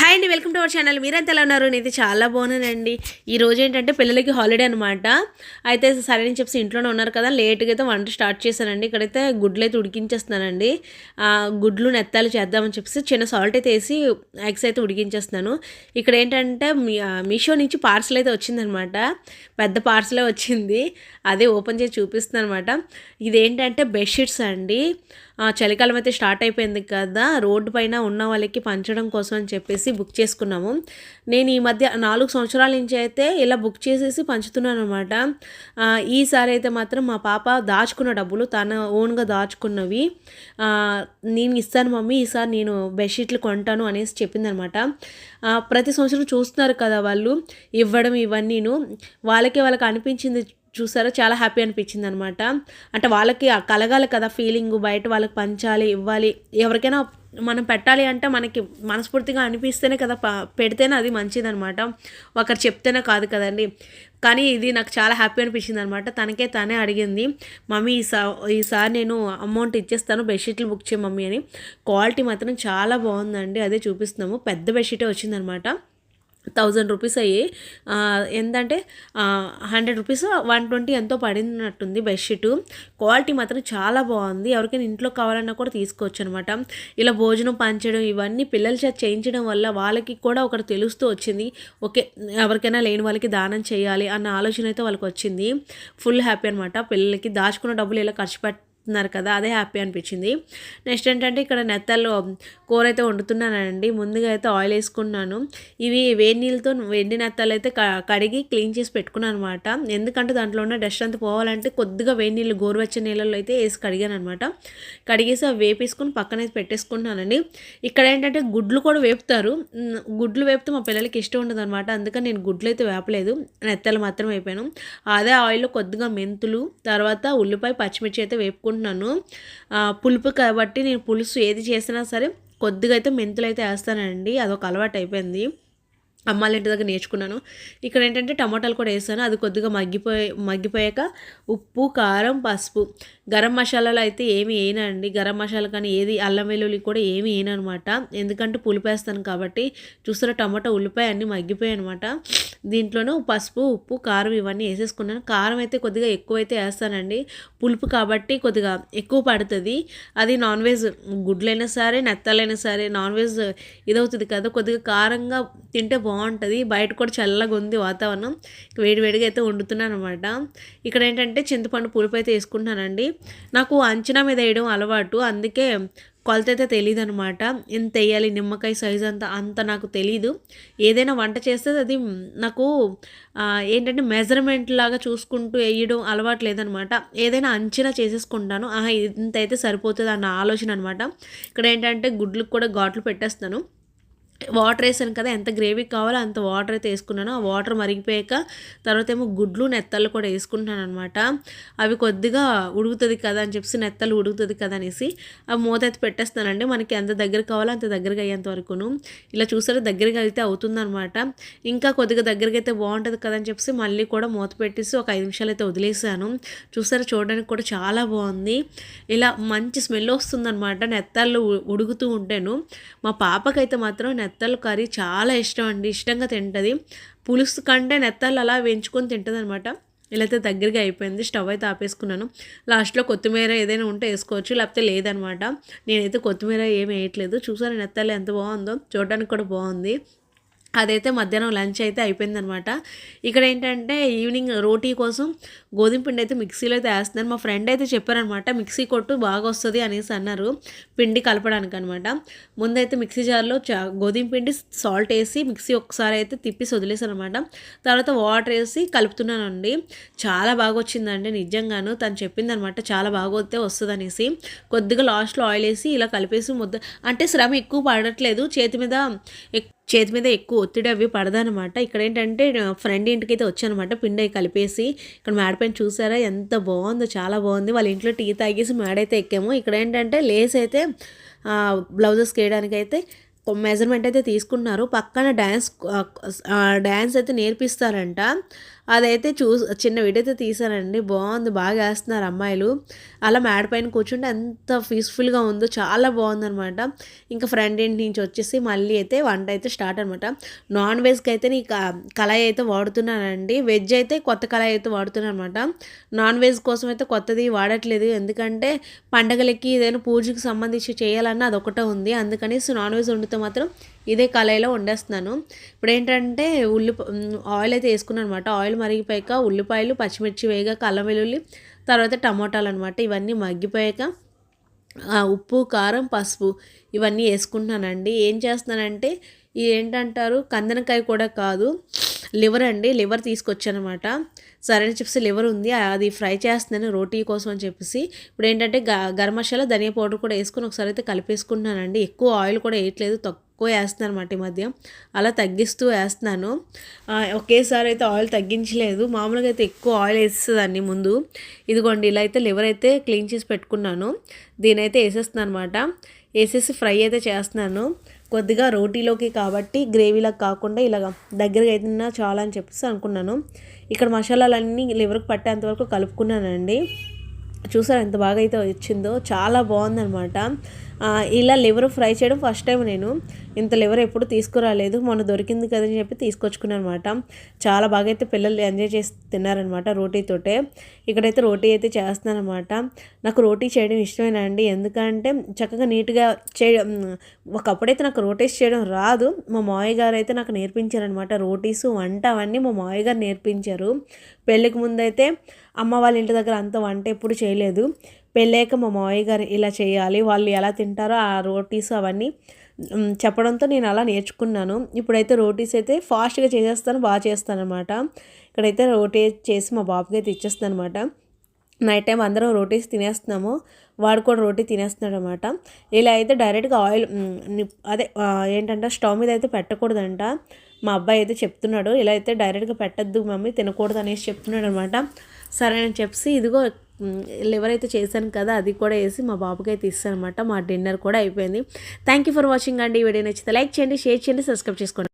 Hi. అండి welcome to our channel మీరంతా ఎలా ఉన్నారు? నేను చాలా బాగున్నానండి. ఈ రోజు ఏంటంటే పిల్లలకి హాలిడే అనమాట అయితే సరే అని చెప్పి ఇంట్లోనే ఉన్నారు కదా లేట్గా అయితే వంట స్టార్ట్ చేశానండి. ఇక్కడైతే గుడ్లు అయితే ఉడికించేస్తున్నానండి. గుడ్లు నెత్తాలు చేద్దామని చెప్పేసి చిన్న సాల్ట్ అయితే వేసి ఎగ్స్ అయితే ఉడికించేస్తున్నాను. ఇక్కడ ఏంటంటే మీషో నుంచి పార్సల్ అయితే వచ్చిందనమాట పెద్ద పార్సలే వచ్చింది. అదే ఓపెన్ చేసి చూపిస్తున్నాను అనమాట ఇదేంటంటే బెడ్షీట్స్ అండి. చలికాలం అయితే స్టార్ట్ అయిపోయింది కదా రోడ్డు పైన ఉన్న వాళ్ళకి పంచడం కోసం అని చెప్పేసి బుక్ బుక్ చేసుకున్నాము. నేను ఈ మధ్య నాలుగు సంవత్సరాల నుంచి అయితే ఇలా బుక్ చేసేసి పంచుతున్నాను అనమాట ఈసారి అయితే మాత్రం మా పాప దాచుకున్న డబ్బులు తన ఓన్గా దాచుకున్నవి నేను ఇస్తాను మమ్మీ ఈసారి నేను బెడ్షీట్లు కొంటాను అనేసి చెప్పిందనమాట ప్రతి సంవత్సరం చూస్తున్నారు కదా వాళ్ళు ఇవ్వడం ఇవన్నీను. వాళ్ళకే వాళ్ళకి అనిపించింది చూసారా? చాలా హ్యాపీ అనిపించింది అనమాట అంటే వాళ్ళకి కలగాలి కదా ఫీలింగ్ బయట వాళ్ళకి పంచాలి ఇవ్వాలి. ఎవరికైనా మనం పెట్టాలి అంటే మనకి మనస్ఫూర్తిగా అనిపిస్తేనే కదా పెడితేనే అది మంచిదనమాట ఒకరు చెప్తేనే కాదు కదండి. కానీ ఇది నాకు చాలా హ్యాపీ అనిపించింది అనమాట తనకే తనే అడిగింది మమ్మీ ఈసా ఈసారి నేను అమౌంట్ ఇచ్చేస్తాను బెడ్షీట్లు బుక్ చేయ మమ్మీ అని. క్వాలిటీ మాత్రం చాలా బాగుందండి. అదే చూపిస్తున్నాము. పెద్ద బెడ్షీటే వచ్చిందనమాట థౌజండ్ రూపీస్ అయ్యి ఏంటంటే హండ్రెడ్ రూపీస్ వన్ ట్వంటీ ఎంతో పడినట్టుంది బెడ్షీట్ క్వాలిటీ మాత్రం చాలా బాగుంది. ఎవరికైనా ఇంట్లో కావాలన్నా కూడా తీసుకోవచ్చు అనమాట ఇలా భోజనం పంచడం ఇవన్నీ పిల్లల చేత చేయించడం వల్ల వాళ్ళకి కూడా ఒకటి తెలుస్తూ వచ్చింది. ఓకే ఎవరికైనా లేని వాళ్ళకి దానం చేయాలి అన్న ఆలోచన అయితే వాళ్ళకి వచ్చింది. ఫుల్ హ్యాపీ అనమాట పిల్లలకి దాచుకున్న డబ్బులు ఇలా ఖర్చు పెట్ చేస్తున్నారు కదా అదే హ్యాపీ అనిపించింది. నెక్స్ట్ ఏంటంటే ఇక్కడ నెత్తల్లో కూర అయితే వండుతున్నానండి. ముందుగా అయితే ఆయిల్ వేసుకున్నాను. ఇవి వేడి నీళ్ళతో వెండి నెత్తలు అయితే కడిగి క్లీన్ చేసి పెట్టుకున్నాను అనమాట ఎందుకంటే దాంట్లో ఉన్న డస్ట్ అంతా పోవాలంటే కొద్దిగా వేడి నీళ్ళు గోరువెచ్చని నీళ్ళలో అయితే వేసి కడిగాను అనమాట కడిగేసి అవి వేపేసుకుని పక్కన అయితే పెట్టేసుకుంటున్నానండి. ఇక్కడ ఏంటంటే గుడ్లు కూడా వేపుతారు. గుడ్లు వేపితే మా పిల్లలకి ఇష్టం ఉండదు అనమాట అందుకని నేను గుడ్లు అయితే వేపలేదు. నెత్తలు మాత్రం వేపాను. అదే ఆయిల్లో కొద్దిగా మెంతులు తర్వాత ఉల్లిపాయ పచ్చిమిర్చి అయితే వేపుకుంటున్నాను. ఆ, పులుపు కాబట్టి నేను పులుసు ఏది చేసినా సరే కొద్దిగా అయితే మెంతులు అయితే వేస్తానండి. అదొక అలవాటు అయిపోయింది. అమ్మాళ్ళ ఇంటి దగ్గర నేర్చుకున్నాను. ఇక్కడ ఏంటంటే టమాటాలు కూడా వేసాను. అది కొద్దిగా మగ్గిపోయి మగ్గిపోయాక ఉప్పు కారం పసుపు. గరం మసాలాలో అయితే ఏమి వేయనండి. గరం మసాలా కానీ ఏది అల్లం వెల్లుల్లి కూడా ఏమి వేయనమాట ఎందుకంటే ఎందుకంటే పులిపేస్తాను కాబట్టి చూస్తారా టమాటా ఉల్లిపాయ అన్నీ మగ్గిపోయాయి అనమాట దీంట్లోనూ పసుపు ఉప్పు కారం ఇవన్నీ వేసేసుకున్నాను. కారం అయితే కొద్దిగా ఎక్కువ అయితే వేస్తానండి. పులుపు కాబట్టి కొద్దిగా ఎక్కువ పడుతుంది. అది నాన్ వెజ్ గుడ్లైనా సరే నెత్తలైనా సరే నాన్ వెజ్ ఇదవుతుంది కదా కొద్దిగా కారంగా తింటే బాగుంటుంది. బయట కూడా చల్లగా ఉంది వాతావరణం. వేడివేడిగా అయితే వండుతున్నాను అనమాట ఇక్కడ ఏంటంటే చింతపండు పులుపు అయితే వేసుకుంటున్నానండి. నాకు అంచనా మీద వేయడం అలవాటు. అందుకే కొలత అయితే తెలియదు అనమాట ఎంత వేయాలి నిమ్మకాయ సైజ్ అంత అంత నాకు తెలీదు. ఏదైనా వంట చేస్తే అది నాకు ఏంటంటే మెజర్మెంట్ లాగా చూసుకుంటూ వేయడం అలవాటు లేదనమాట ఏదైనా అంచనా చేసేసుకుంటాను. ఆహా ఇంత అయితే సరిపోతుంది అన్న ఆలోచన అనమాట ఇక్కడ ఏంటంటే గుడ్లకు కూడా ఘాట్లు పెట్టేస్తాను. వాటర్ వేసాను కదా ఎంత గ్రేవీ కావాలో అంత వాటర్ అయితే వేసుకున్నాను. ఆ వాటర్ మరిగిపోయాక తర్వాత ఏమో గుడ్లు నెత్తలు కూడా వేసుకుంటున్నాను అనమాట అవి కొద్దిగా ఉడుకుతుంది కదా అని చెప్పేసి నెత్తలు ఉడుకుతుంది కదా అనేసి ఆ మూత అయితే పెట్టేస్తానండి మనకి ఎంత దగ్గర కావాలో అంత దగ్గరగా అయ్యేంత వరకును. ఇలా చూసారా దగ్గరగా అయితే అవుతుందనమాట ఇంకా కొద్దిగా దగ్గరగా అయితే బాగుంటుంది కదా అని చెప్పి మళ్ళీ కూడా మూత పెట్టేసి ఒక ఐదు నిమిషాలు అయితే వదిలేసాను. చూసారా చూడడానికి కూడా చాలా బాగుంది. ఇలా మంచి స్మెల్ వస్తుందన్నమాట నెత్తళ్ళు ఉడుగుతూ ఉంటాను ఉంటేను. మా పాపకైతే మాత్రం నెత్తలు కర్రీ చాలా ఇష్టం అండి. ఇష్టంగా తింటుంది. పులుసు కంటే నెత్తలు అలా వేయించుకొని తింటుంది అనమాట ఇలా అయితే దగ్గరగా అయిపోయింది. స్టవ్ అయితే ఆపేసుకున్నాను. లాస్ట్లో కొత్తిమీర ఏదైనా ఉంటే వేసుకోవచ్చు లేకపోతే లేదనమాట. నేనైతే కొత్తిమీర ఏమి వేయట్లేదు. చూసాను నెత్తలు ఎంత బాగుందో? చూడడానికి కూడా బాగుంది. అదైతే మధ్యాహ్నం లంచ్ అయితే అయిపోయిందనమాట. ఇక్కడ ఏంటంటే ఈవినింగ్ రోటీ కోసం గోధుమ పిండి అయితే మిక్సీలో అయితే వేస్తున్నారు. మా ఫ్రెండ్ అయితే చెప్పారనమాట మిక్సీ కొట్టు బాగా వస్తుంది అనేసి అన్నారు పిండి కలపడానికి అనమాట ముందైతే మిక్సీ జార్లో చా గోధుమ పిండి సాల్ట్ వేసి మిక్సీ ఒకసారి అయితే తిప్పేసి వదిలేసాను అనమాట తర్వాత వాటర్ వేసి కలుపుతున్నానండి. చాలా బాగా వచ్చిందండి నిజంగాను తను చెప్పింది అనమాట చాలా బాగా వస్తే వస్తుంది అనేసి. కొద్దిగా లాస్ట్లో ఆయిల్ వేసి ఇలా కలిపేసి ముద్ద అంటే శ్రమ ఎక్కువ పడట్లేదు. చేతి మీద ఎక్- చేతి మీద ఎక్కువ ఒత్తిడి అవి పడదనమాట ఇక్కడ ఏంటంటే ఫ్రెండ్ ఇంటికి అయితే వచ్చానమాట పిండి కలిపేసి. ఇక్కడ మేడ పైన చూసారా? ఎంత బాగుందో చాలా బాగుంది. వాళ్ళ ఇంట్లో టీ తాగేసి మేడైతే ఎక్కాము. ఇక్కడ ఏంటంటే లేస్ అయితే బ్లౌజెస్ వేయడానికైతే మెజర్మెంట్ అయితే తీసుకున్నారు పక్కన డ్యాన్స్ డ్యాన్స్ అయితే నేర్పిస్తారంట. అదైతే చూ చిన్న వీడియో అయితే తీసానండి బాగుంది. బాగా వేస్తున్నారు అమ్మాయిలు. అలా మేడ పైన కూర్చుంటే ఎంత పీస్ఫుల్గా ఉందో చాలా బాగుందనమాట. ఇంకా ఫ్రెండ్ ఇంటి నుంచి వచ్చేసి మళ్ళీ అయితే వంట అయితే స్టార్ట్ అనమాట. నాన్ వెజ్కి అయితే నీ కళాయి అయితే వాడుతున్నానండి. వెజ్ అయితే కొత్త కళాయి అయితే వాడుతున్నాను అనమాట నాన్ వెజ్ కోసం అయితే కొత్తది వాడట్లేదు. ఎందుకంటే పండగలకి ఏదైనా పూజకి సంబంధించి చేయాలన్నా అదొకటే ఉంది. అందుకని నాన్ వెజ్ వండితే మాత్రం ఇదే కళాయిలో వండేస్తున్నాను. ఇప్పుడు ఏంటంటే ఉల్లి ఆయిల్ అయితే వేసుకున్నాను అనమాట ఆయిల్ మరిగిపోయాక ఉల్లిపాయలు పచ్చిమిర్చి వేయగా కల్లం వెల్లుల్లి తర్వాత టమోటాలు అనమాట ఇవన్నీ మగ్గిపోయాక ఉప్పు కారం పసుపు ఇవన్నీ వేసుకుంటున్నానండి. ఏం చేస్తున్నానంటే ఏంటంటారు కందనకాయ కూడా కాదు లివర్ అండి లివర్ తీసుకొచ్చానమాట. సరే అని చెప్పేసి లివర్ ఉంది అది ఫ్రై చేస్తున్నాను రోటీ కోసం అని చెప్పేసి. ఇప్పుడు ఏంటంటే గ గరం మసాలా ధనియా పౌడర్ కూడా వేసుకుని ఒకసారి అయితే కలిపేసుకుంటున్నానండి. ఎక్కువ ఆయిల్ కూడా వేయట్లేదు తక్కువ వేస్తున్నాను అనమాట ఈ మధ్య. అలా తగ్గిస్తూ వేస్తున్నాను. ఒకేసారి అయితే ఆయిల్ తగ్గించలేదు. మామూలుగా అయితే ఎక్కువ ఆయిల్ వేసేదాన్ని ముందు. ఇదిగోండి ఇలా అయితే లివర్ అయితే క్లీన్ చేసి పెట్టుకున్నాను. దీని అయితే వేసేస్తున్నాను అనమాట వేసేసి ఫ్రై అయితే చేస్తున్నాను. కొద్దిగా రోటీలోకి కాబట్టి గ్రేవీలకు కాకుండా ఇలాగ దగ్గరగా అయితే చాలా అని చెప్పేసి అనుకున్నాను. ఇక్కడ మసాలాలన్నీ లివర్కి పట్టేంతవరకు కలుపుకున్నానండి. చూసారు ఎంత బాగా అయితే వచ్చిందో. చాలా బాగుందనమాట ఇలా లివర్ ఫ్రై చేయడం ఫస్ట్ టైం నేను. ఇంత లివర్ ఎప్పుడు తీసుకురాలేదు. మొన్న దొరికింది కదని చెప్పి తీసుకొచ్చుకున్నాను అనమాట చాలా బాగా అయితే పిల్లలు ఎంజాయ్ చేసి తిన్నారనమాట రోటీతోటే ఇక్కడైతే రోటీ అయితే చేస్తున్నాను అనమాట నాకు రోటీ చేయడం ఇష్టమేనండి ఎందుకంటే చక్కగా నీట్గా చేయడం ఒకప్పుడైతే నాకు రోటీస్ చేయడం రాదు. మా మావయ్య గారు అయితే నాకు నేర్పించారనమాట రోటీస్ వంట అవన్నీ మా మావయ్య గారు నేర్పించారు. పెళ్ళికి ముందైతే అమ్మ వాళ్ళ ఇంటి దగ్గర అంత వంట ఎప్పుడు చేయలేదు. పెళ్ళాక మా మావయ్య గారు ఇలా చేయాలి వాళ్ళు ఎలా తింటారో ఆ రోటీస్ అవన్నీ చెప్పడంతో నేను అలా నేర్చుకున్నాను. ఇప్పుడైతే రోటీస్ అయితే ఫాస్ట్గా చేసేస్తాను బాగా చేస్తాను అనమాట ఇక్కడైతే రోటీ చేసి మా బాబుకి అయితే ఇచ్చేస్తాను అనమాట నైట్ టైం అందరం రోటీస్ తినేస్తున్నాము వాడు కూడా రోటీ తినేస్తున్నాడు అనమాట ఇలా అయితే డైరెక్ట్గా ఆయిల్ అదే ఏంటంటే స్టవ్ మీద అయితే పెట్టకూడదంట. మా అబ్బాయి అయితే చెప్తున్నాడు ఇలా అయితే డైరెక్ట్గా పెట్టద్దు మమ్మీ తినకూడదు అనేసి చెప్తున్నాడు అనమాట సరే అని చెప్పి ఇదిగో లివర్ అయితే చేశాను కదా అది కూడా వేసి మా బాబుకి అయితే ఇస్తాను అనమాట మా డిన్నర్ కూడా అయిపోయింది. థ్యాంక్ యూ ఫర్ వాచింగ్ అండి. ఈ వీడియో నచ్చితే లైక్ చేయండి షేర్ చేయండి సబ్స్క్రైబ్ చేసుకోండి.